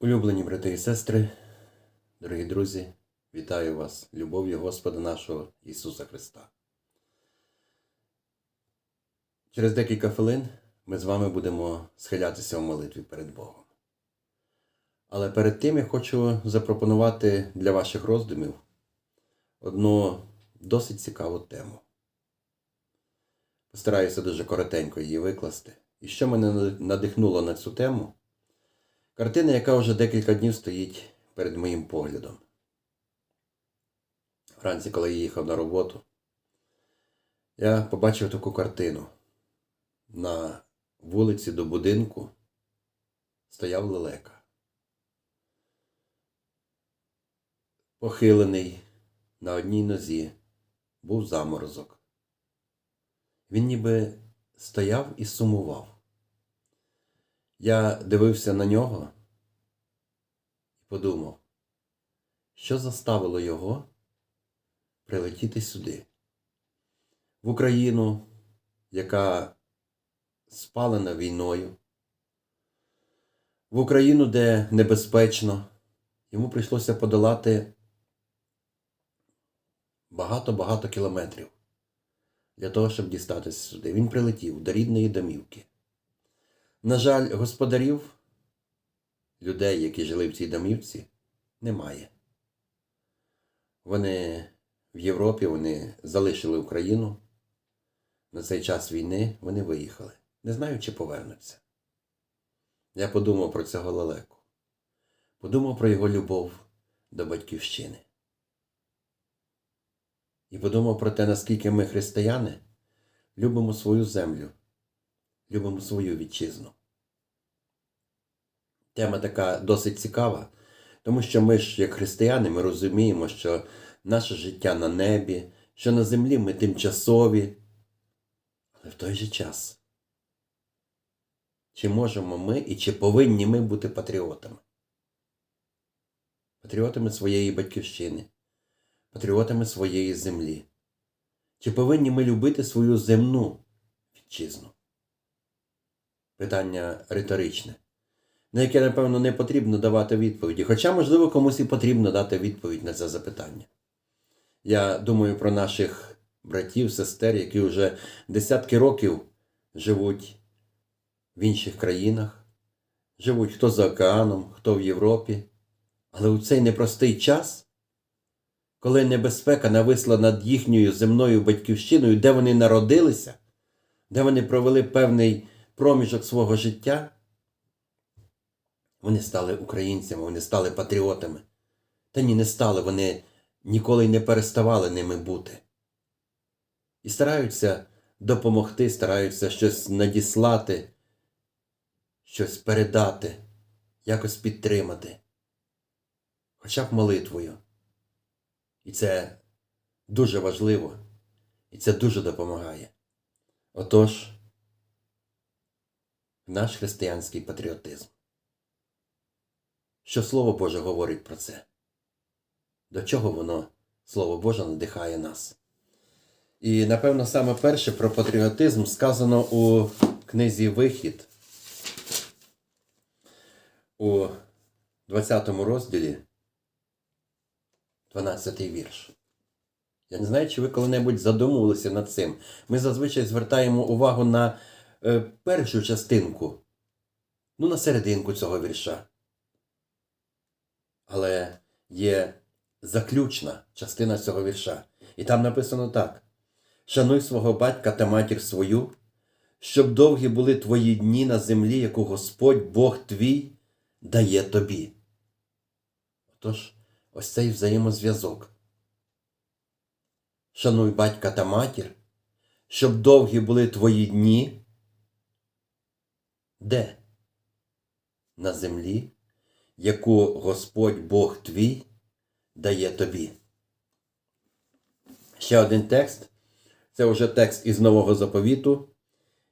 Улюблені брати і сестри, дорогі друзі, вітаю вас любов'ю Господа нашого Ісуса Христа. Через декілька хвилин ми з вами будемо схилятися в молитві перед Богом. Але перед тим я хочу запропонувати для ваших роздумів одну досить цікаву тему. Постараюся дуже коротенько її викласти. І що мене надихнуло на цю тему? Картина, яка вже декілька днів стоїть перед моїм поглядом. Вранці, коли я їхав на роботу, я побачив таку картину. На вулиці до будинку стояв лелека. Похилений на одній нозі був заморозок. Він ніби стояв і сумував. Я дивився на нього і подумав, що заставило його прилетіти сюди, в Україну, яка спалена війною, в Україну, де небезпечно, йому прийшлося подолати багато-багато кілометрів для того, щоб дістатися сюди. Він прилетів до рідної домівки. На жаль, господарів, людей, які жили в цій домівці, немає. Вони в Європі, вони залишили Україну. На цей час війни вони виїхали. Не знаю, чи повернуться. Я подумав про цього лелеку. Подумав про його любов до батьківщини. І подумав про те, наскільки ми, християни, любимо свою землю, любимо свою вітчизну. Тема така досить цікава, тому що ми ж, як християни, ми розуміємо, що наше життя на небі, що на землі ми тимчасові, але в той же час. Чи можемо ми і чи повинні ми бути патріотами? Патріотами своєї батьківщини, патріотами своєї землі. Чи повинні ми любити свою земну вітчизну? Питання риторичне, на яке, напевно, не потрібно давати відповіді, хоча, можливо, комусь і потрібно дати відповідь на це запитання. Я думаю про наших братів, сестер, які вже десятки років живуть в інших країнах, живуть хто за океаном, хто в Європі. Але у цей непростий час, коли небезпека нависла над їхньою земною батьківщиною, де вони народилися, де вони провели певний проміжок свого життя, вони стали українцями, вони стали патріотами. Та ні, не стали, вони ніколи не переставали ними бути. І стараються допомогти, стараються щось надіслати, щось передати, якось підтримати, хоча б молитвою. І це дуже важливо, і це дуже допомагає. Отож, наш християнський патріотизм. Що Слово Боже говорить про це? До чого воно, Слово Боже, надихає нас? І, напевно, саме перше про патріотизм сказано у книзі Вихід у 20 розділі, 12 вірш. Я не знаю, чи ви коли-небудь задумувалися над цим. Ми зазвичай звертаємо увагу на першу частинку, ну, на серединку цього вірша. Але є заключна частина цього вірша. І там написано так: Шануй свого батька та матір свою, щоб довгі були твої дні на землі, яку Господь Бог твій дає тобі. Отож, ось цей взаємозв'язок. Шануй батька та матір, щоб довгі були твої дні. Де? На землі, яку Господь Бог твій дає тобі. Ще один текст. Це вже текст із Нового заповіту,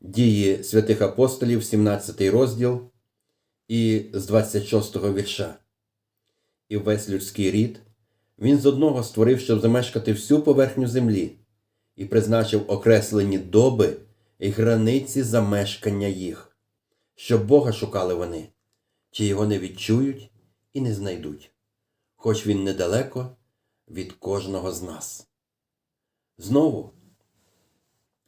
дії святих апостолів, 17 розділ і з 26 го вірша. І весь людський рід він з одного створив, щоб замешкати всю поверхню землі, і призначив окреслені доби і границі замешкання їх, щоб Бога шукали вони, чи його не відчують і не знайдуть, хоч він недалеко від кожного з нас. Знову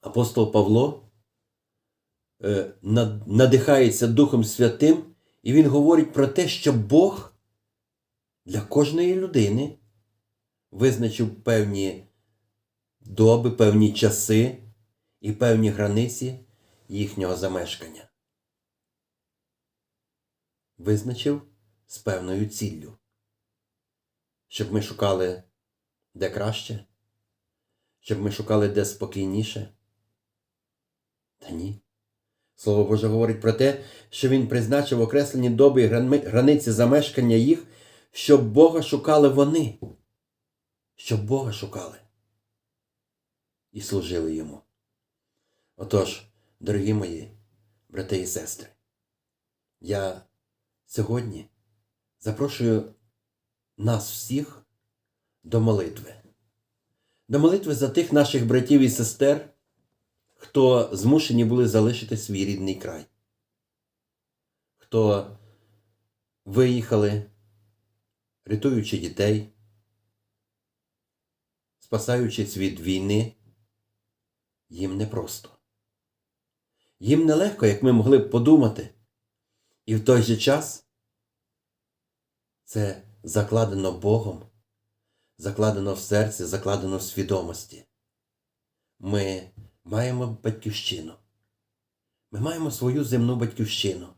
апостол Павло е, надихається Духом Святим, і він говорить про те, що Бог для кожної людини визначив певні доби, певні часи і певні границі їхнього замешкання. Визначив з певною ціллю, щоб ми шукали де краще, щоб ми шукали де спокійніше. Та ні. Слово Боже говорить про те, що Він призначив окреслені доби і грани- границі замешкання їх, щоб Бога шукали вони, щоб Бога шукали і служили йому. Отож, дорогі мої брати і сестри, я сьогодні запрошую нас всіх до молитви. До молитви за тих наших братів і сестер, хто змушені були залишити свій рідний край, хто виїхали, рятуючи дітей, спасаючись від війни, їм непросто. Їм нелегко, як ми могли б подумати, і в той же час це закладено Богом, закладено в серці, закладено в свідомості. Ми маємо батьківщину. Ми маємо свою земну батьківщину.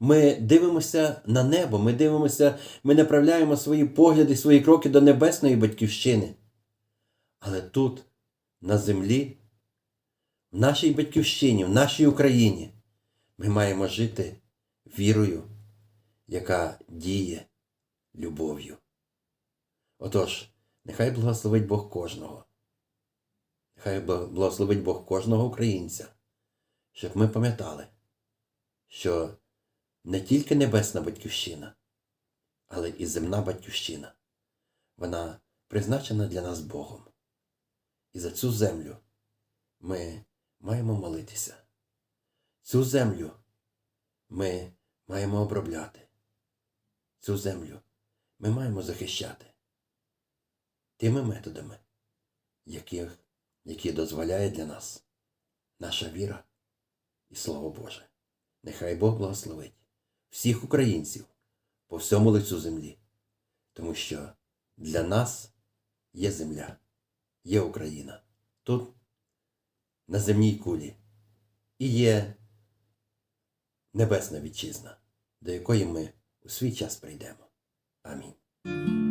Ми дивимося на небо, ми дивимося, ми направляємо свої погляди, свої кроки до небесної батьківщини. Але тут, на землі, в нашій батьківщині, в нашій Україні, ми маємо жити вірою, яка діє любов'ю. Отож, нехай благословить Бог кожного. Нехай благословить Бог кожного українця, щоб ми пам'ятали, що не тільки небесна батьківщина, але і земна батьківщина. Вона призначена для нас Богом. І за цю землю ми маємо молитися. Цю землю ми маємо обробляти. Цю землю ми маємо захищати тими методами, яких, які дозволяє для нас наша віра і Слово Боже. Нехай Бог благословить всіх українців по всьому лицю землі, тому що для нас є земля, є Україна тут, на земній кулі, і є небесна вітчизна, до якої ми у свій час прийдемо. Амінь.